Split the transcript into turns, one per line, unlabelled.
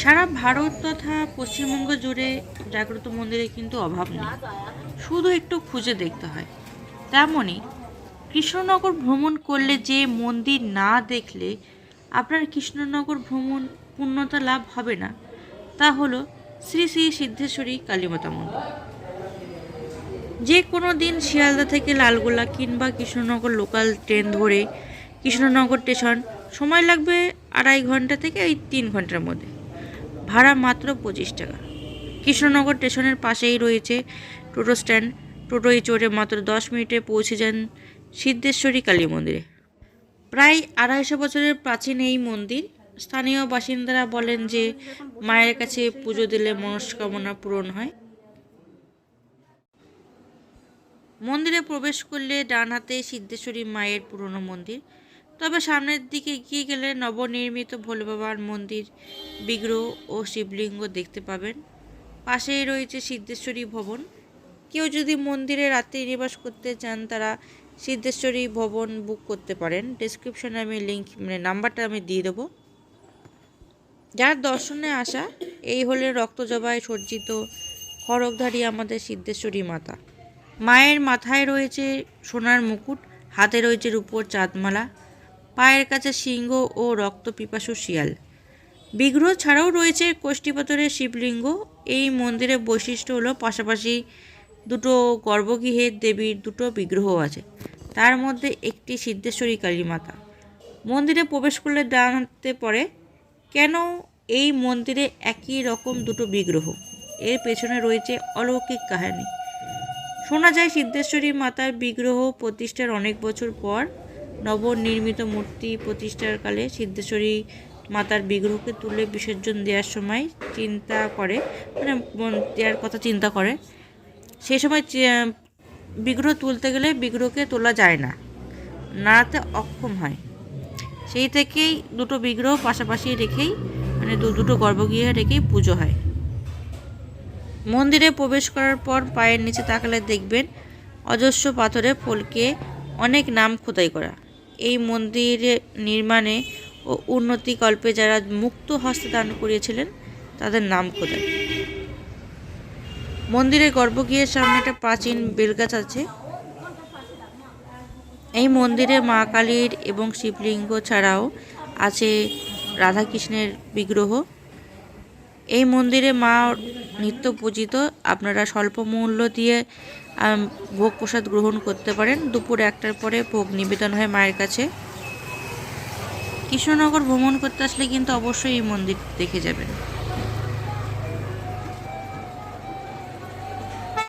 সারা ভারত তথা পশ্চিমবঙ্গ জুড়ে জাগ্রত মন্দিরে কিন্তু অভাব নেই। শুধু একটু খুঁজে দেখতে হয়। তেমনই কৃষ্ণনগর ভ্রমণ করলে যে মন্দির না দেখলে আপনার কৃষ্ণনগর ভ্রমণ পূর্ণতা লাভ হবে না। তা হলো শ্রী শ্রী সিদ্ধেশ্বরী কালীমাতা মন্দির। যে কোনো দিন শিয়ালদা থেকে লালগোলা কিংবা কৃষ্ণনগর লোকাল ট্রেন ধরে কৃষ্ণনগর স্টেশন সময় লাগবে আড়াই ঘণ্টা থেকে ওই তিন ঘণ্টার মধ্যে। ভাড়া মাত্র পঁচিশ টাকা। কৃষ্ণনগর স্টেশনের পাশেই রয়েছে টোটো স্ট্যান্ড। টোটোয় চড়ে মাত্র দশ মিনিটে পৌঁছে যান সিদ্ধেশ্বরী কালী মন্দিরে। প্রায় আড়াইশো বছরের প্রাচীন এই মন্দির। স্থানীয় বাসিন্দারা বলেন যে, মায়ের কাছে পুজো দিলে মনস্কামনা পূরণ হয়। মন্দিরে প্রবেশ করলে ডান হাতে সিদ্ধেশ্বরী মায়ের পুরনো মন্দির। তবে সামনের দিকে এগিয়ে গেলে নবনির্মিত ভোলে বাবার মন্দির, বিগ্রহ ও শিবলিঙ্গ দেখতে পাবেন। পাশেই রয়েছে সিদ্ধেশ্বরী ভবন। কেউ যদি মন্দিরে রাত্রি নিবাস করতে চান, তারা সিদ্ধেশ্বরী ভবন বুক করতে পারেন। ডিসক্রিপশনে আমি লিঙ্ক মানে নাম্বারটা আমি দিয়ে দেবো। যার দর্শনে আসা, এই হলেন রক্তজবায় সজ্জিত খড়গধারী আমাদের সিদ্ধেশ্বরী মাতা। মায়ের মাথায় রয়েছে সোনার মুকুট, হাতে রয়েছে রূপোর চাঁদমালা। পায়ের কাছে সিংহ ও রক্ত পিপাসু শিয়াল। বিগ্রহ ছাড়াও রয়েছে কোষ্ঠীপাথরের শিবলিঙ্গ। এই মন্দিরের বৈশিষ্ট্য হলো পাশাপাশি দুটো গর্ভগৃহের দেবীর দুটো বিগ্রহ আছে। তার মধ্যে একটি সিদ্ধেশ্বরী কালী মাতা। মন্দিরে প্রবেশ করলে জানতে পড়ে, কেন এই মন্দিরে একই রকম দুটো বিগ্রহ? এর পেছনে রয়েছে অলৌকিক কাহিনী। শোনা যায়, সিদ্ধেশ্বরী মাতার বিগ্রহ প্রতিষ্ঠার অনেক বছর পর নবনির্মিত মূর্তি প্রতিষ্ঠার কালে সিদ্ধেশ্বরী মাতার বিগ্রহকে তুলে বিসর্জন দেওয়ার সময় চিন্তা করে মানে দেওয়ার কথা চিন্তা করে। সেই সময় বিগ্রহ তুলতে গেলে বিগ্রহকে তোলা যায় না, নাড়াতে অক্ষম হয়। সেই থেকেই দুটো বিগ্রহ পাশাপাশি রেখেই মানে দুটো গর্ভগৃহে রেখেই পুজো হয়। মন্দিরে প্রবেশ করার পর পায়ের নিচে তাকালে দেখবেন অজস্র পাথরে ফলকে অনেক নাম খোদাই করা। এই মন্দিরে নির্মাণে ও উন্নতিকল্পে যারা মুক্ত হস্তে দান করিয়েছিলেন, তাদের নাম খোদাই। মন্দিরের গর্ভগৃহের সামনে একটা প্রাচীন বেলগাছ আছে। এই মন্দিরে মা কালীর এবং শিবলিঙ্গ ছাড়াও আছে রাধাকৃষ্ণের বিগ্রহ। এই মন্দিরে মা নিত্য পূজিত। আপনারা স্বল্প মূল্য দিয়ে ভোগ প্রসাদ গ্রহণ করতে পারেন। দুপুর একটার পরে ভোগ নিবেদন হয় মায়ের কাছে। কৃষ্ণনগর ভ্রমণ করতে আসলে কিন্তু অবশ্যই এই মন্দির দেখে যাবেন।